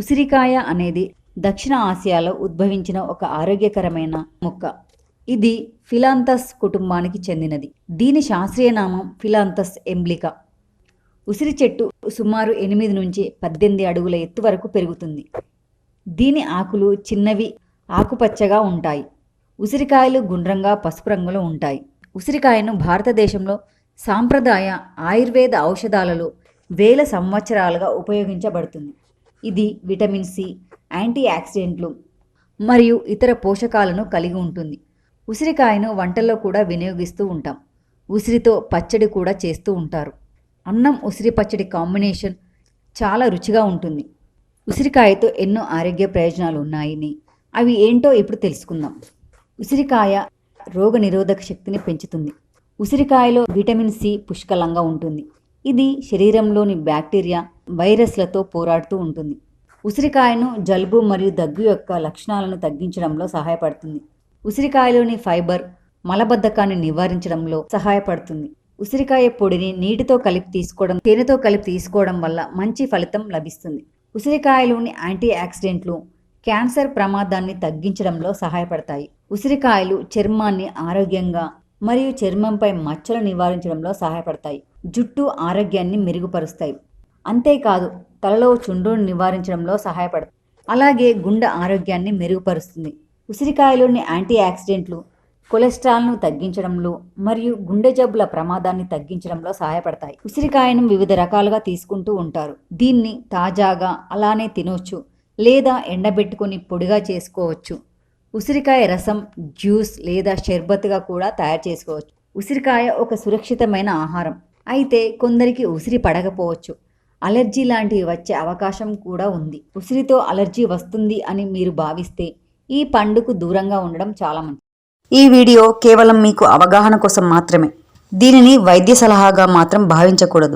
ఉసిరికాయ అనేది దక్షిణ ఆసియాలో ఉద్భవించిన ఒక ఆరోగ్యకరమైన మొక్క. ఇది ఫిలాంతస్ కుటుంబానికి చెందినది. దీని శాస్త్రీయ నామం ఫిలాంతస్ ఎంబ్లిక. ఉసిరి చెట్టు సుమారు ఎనిమిది నుంచి పద్దెనిమిది అడుగుల ఎత్తు వరకు పెరుగుతుంది. దీని ఆకులు చిన్నవి ఆకుపచ్చగా ఉంటాయి. ఉసిరికాయలు గుండ్రంగా పసుపు రంగులో ఉంటాయి. ఉసిరికాయను భారతదేశంలో సాంప్రదాయ ఆయుర్వేద ఔషధాలలో వేల సంవత్సరాలుగా ఉపయోగించబడుతుంది. ఇది విటమిన్ సి యాంటీ ఆక్సిడెంట్లు మరియు ఇతర పోషకాలను కలిగి ఉంటుంది. ఉసిరికాయను వంటల్లో కూడా వినియోగిస్తూ ఉంటాం. ఉసిరితో పచ్చడి కూడా చేస్తూ ఉంటారు. అన్నం ఉసిరి పచ్చడి కాంబినేషన్ చాలా రుచిగా ఉంటుంది. ఉసిరికాయతో ఎన్నో ఆరోగ్య ప్రయోజనాలు ఉన్నాయని. అవి ఏంటో ఇప్పుడు తెలుసుకుందాం. ఉసిరికాయ రోగ నిరోధక శక్తిని పెంచుతుంది. ఉసిరికాయలో విటమిన్ సి పుష్కలంగా ఉంటుంది. ఇది శరీరంలోని బ్యాక్టీరియా వైరస్లతో పోరాడుతూ ఉంటుంది. ఉసిరికాయను జలుబు మరియు దగ్గు యొక్క లక్షణాలను తగ్గించడంలో సహాయపడుతుంది. ఉసిరికాయలోని ఫైబర్ మలబద్ధకాన్ని నివారించడంలో సహాయపడుతుంది. ఉసిరికాయ పొడిని నీటితో కలిపి తీసుకోవడం తేనెతో కలిపి తీసుకోవడం వల్ల మంచి ఫలితం లభిస్తుంది. ఉసిరికాయలోని యాంటీ ఆక్సిడెంట్లు క్యాన్సర్ ప్రమాదాన్ని తగ్గించడంలో సహాయపడతాయి. ఉసిరికాయలు చర్మాన్ని ఆరోగ్యంగా మరియు చర్మంపై మచ్చలు నివారించడంలో సహాయపడతాయి. జుట్టు ఆరోగ్యాన్ని మెరుగుపరుస్తాయి. అంతేకాదు తలలో చుండ్రును నివారించడంలో సహాయపడతాయి అలాగే గుండె ఆరోగ్యాన్ని మెరుగుపరుస్తుంది. ఉసిరికాయలోని యాంటీ ఆక్సిడెంట్లు కొలెస్ట్రాల్ను తగ్గించడంలో మరియు గుండె జబ్బుల ప్రమాదాన్ని తగ్గించడంలో సహాయపడతాయి. ఉసిరికాయను వివిధ రకాలుగా తీసుకుంటూ ఉంటారు. దీన్ని తాజాగా అలానే తినవచ్చు లేదా ఎండబెట్టుకొని పొడిగా చేసుకోవచ్చు. ఉసిరికాయ రసం జ్యూస్ లేదా షర్బత్గా కూడా తయారు చేసుకోవచ్చు. ఉసిరికాయ ఒక సురక్షితమైన ఆహారం. అయితే కొందరికి ఉసిరి పడకపోవచ్చు. అలర్జీ లాంటివి వచ్చే అవకాశం కూడా ఉంది. ఉసిరితో అలర్జీ వస్తుంది అని మీరు భావిస్తే ఈ పండుకు దూరంగా ఉండడం చాలా మంచిది. ఈ వీడియో కేవలం మీకు అవగాహన కోసం మాత్రమే. దీనిని వైద్య సలహాగా మాత్రం భావించకూడదు.